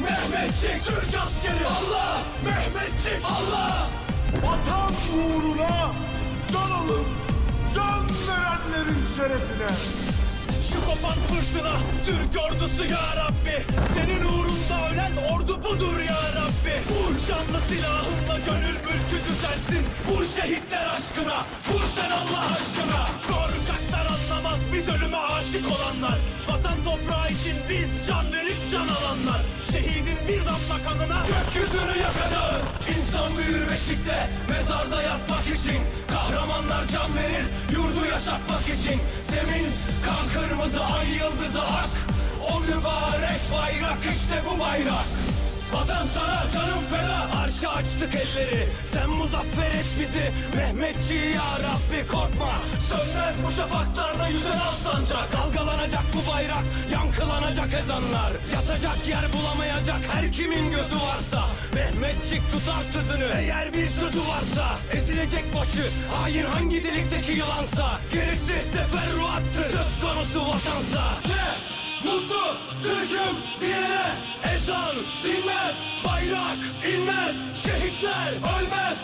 Mehmetçik Türk askeri. Allah! Mehmetçik. Allah! Vatan uğruna can alıp can verenlerin şerefine. Şu kopan fırtına Türk ordusu ya Rabbi. Senin uğrunda ölen ordu budur ya Rabbi. Vur canlı silahınla gönül mülkü düzelsin. Vur şehitler aşkına Vur sen Allah aşkına. Korkaklar anlamaz biz ölüme aşık olanlar. Vatan toprağı için biz can verip can alanlar bir damla kanına Gökyüzünü yakacağız. İnsan büyür beşikte Mezarda yatmak için. Kahramanlar can verir Yurdu yaşatmak için. Zemin kan kırmızı ay yıldızı ak. O mübarek bayrak işte bu bayrak. Vatan sana canım feda Arşa açtık elleri. Sen muzaffer et bizi Mehmetçi ya Rabbi korkma Sönmez bu şafaklarda yüzen al sancak. Dalgalanacak bu bayrak Yankılanacak ezanlar. Yatacak yer bulamayacak her kimin gözü varsa. Mehmetçik tutar sözünü Eğer bir sözü varsa. Ezilecek başı Hain hangi delikteki yılansa. Gerisi teferruattır Söz konusu vatansa. Ne? Mutlu Türk'üm diyene ezan dinmez Bayrak inmez Şehitler ölmez